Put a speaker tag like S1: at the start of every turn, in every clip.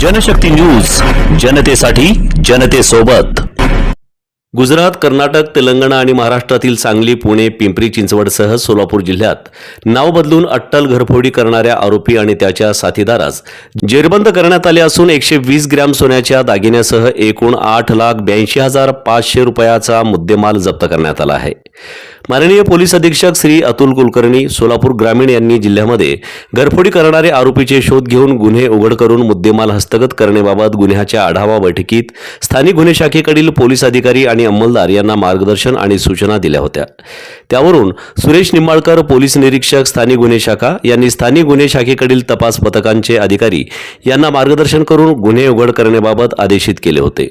S1: Janshakti news जनतेसाठी जनतेसोबत. गुजरात कर्नाटक तेलंगणा आणि महाराष्ट्रातील सांगली पुणे पिंपरी चिंचवडसह सोलापूर जिल्ह्यात नाव बदलून अट्टल घरफोडी करणाऱ्या आरोपी आणि त्याच्या साथीदारास जेरबंद करण्यात आले असून एकशे वीस ग्रॅम सोन्याच्या दागिन्यासह एकूण आठ लाख ब्याऐंशी हजार पाचशे रुपयाचा मुद्देमाल जप्त करण्यात आला आहे. माननीय पोलीस अधीक्षक श्री अतुल कुलकर्णी सोलापूर ग्रामीण यांनी जिल्ह्यामध्ये घरफोडी करणारे आरोपीचे शोध घेऊन गुन्हे उघड करून मुद्देमाल हस्तगत करण्याबाबत गुन्ह्याच्या आढावा बैठकीत स्थानिक गुन्हे शाखेकडील पोलीस अधिकारी आणि अंमलदार यांना मार्गदर्शन आणि सूचना दिल्या होत्या. त्यावरून सुरेश निंबाळकर पोलीस निरीक्षक स्थानिक गुन्हे शाखा यांनी स्थानिक गुन्हे शाखेकडील तपास पथकांचे अधिकारी यांना मार्गदर्शन करून गुन्हे उघड करण्याबाबत आदेशित केले होते.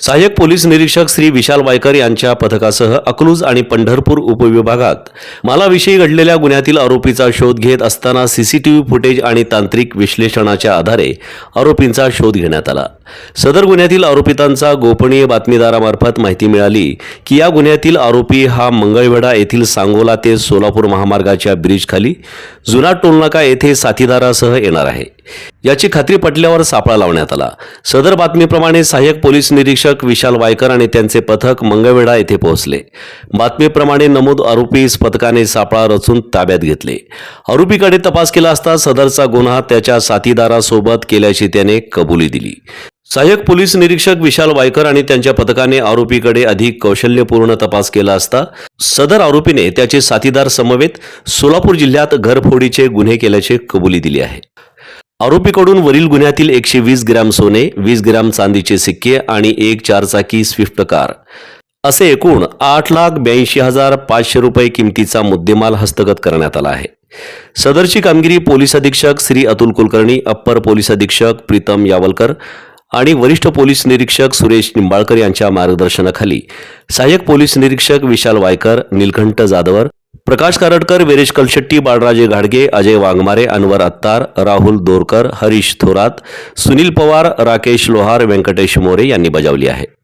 S1: सहाय्यक पोलीस निरीक्षक श्री विशाल वायकर यांच्या पथकासह अकलूज आणि पंढरपूर उपविभागात. मालाविषयी घडलेल्या गुन्ह्यातील आरोपीचा शोध घेत असताना सीसीटीव्ही फुटेज आणि तांत्रिक विश्लेषणाच्या आधारे आरोपींचा शोध घेण्यात आला. सदर गुन्ह्यातील आरोपितांचा गोपनीय बातमीदारामार्फत माहिती मिळाली की या गुन्ह्यातील आरोपी हा मंगळवेढा येथील सांगोला ते सोलापूर महामार्गाच्या ब्रिजखाली जुना टोलनाका येथे साथीदारासह येणार आहे. याची खात्री पटल्यावर सापळा लावण्यात आला. सदर बातमीप्रमाणे सहाय्यक पोलीस निरीक्षक विशाल वायकर आणि त्यांचे पथक मंगळवेढा येथे पोहोचले. बातमीप्रमाणे नमूद आरोपीस पथकाने सापळा रचून ताब्यात घेतले. आरोपीकडे तपास केला असता सदरचा गुन्हा त्याच्या साथीदारासोबत केल्याची त्याने कबुली दिली. सहाय्यक पोलीस निरीक्षक विशाल वायकर आणि त्यांच्या पथकाने आरोपीकडे अधिक कौशल्यपूर्ण तपास केला असता सदर आरोपीने त्याचे साथीदार समवेत सोलापूर जिल्ह्यात घरफोडीचे गुन्हे केल्याचे कबुली दिली आहे. आरोपीकडून वरील गुन्ह्यातील एकशे वीस ग्रॅम सोने वीस ग्रॅम चांदीचे सिक्के आणि एक चारचाकी स्विफ्ट कार. असे एकूण आठ लाख ब्याऐंशी हजार पाचशे रुपये किमतीचा मुद्देमाल हस्तगत करण्यात आला आहे. सदरची कामगिरी पोलीस अधीक्षक श्री अतुल कुलकर्णी अप्पर पोलीस अधीक्षक प्रीतम यावलकर आणि वरिष्ठ पोलीस निरीक्षक सुरेश निंबाळकर यांच्या मार्गदर्शनाखाली सहाय्यक पोलीस निरीक्षक विशाल वायकर निलकंठ जाधवर प्रकाश कारटकर वीरेश कलशेट्टी बाळराजे घाडगे अजय वाघमारे अनवर अत्तार राहुल दोरकर हरीश थोरात सुनील पवार राकेश लोहार व्यंकटेश मोरे यांनी बजावली आहे.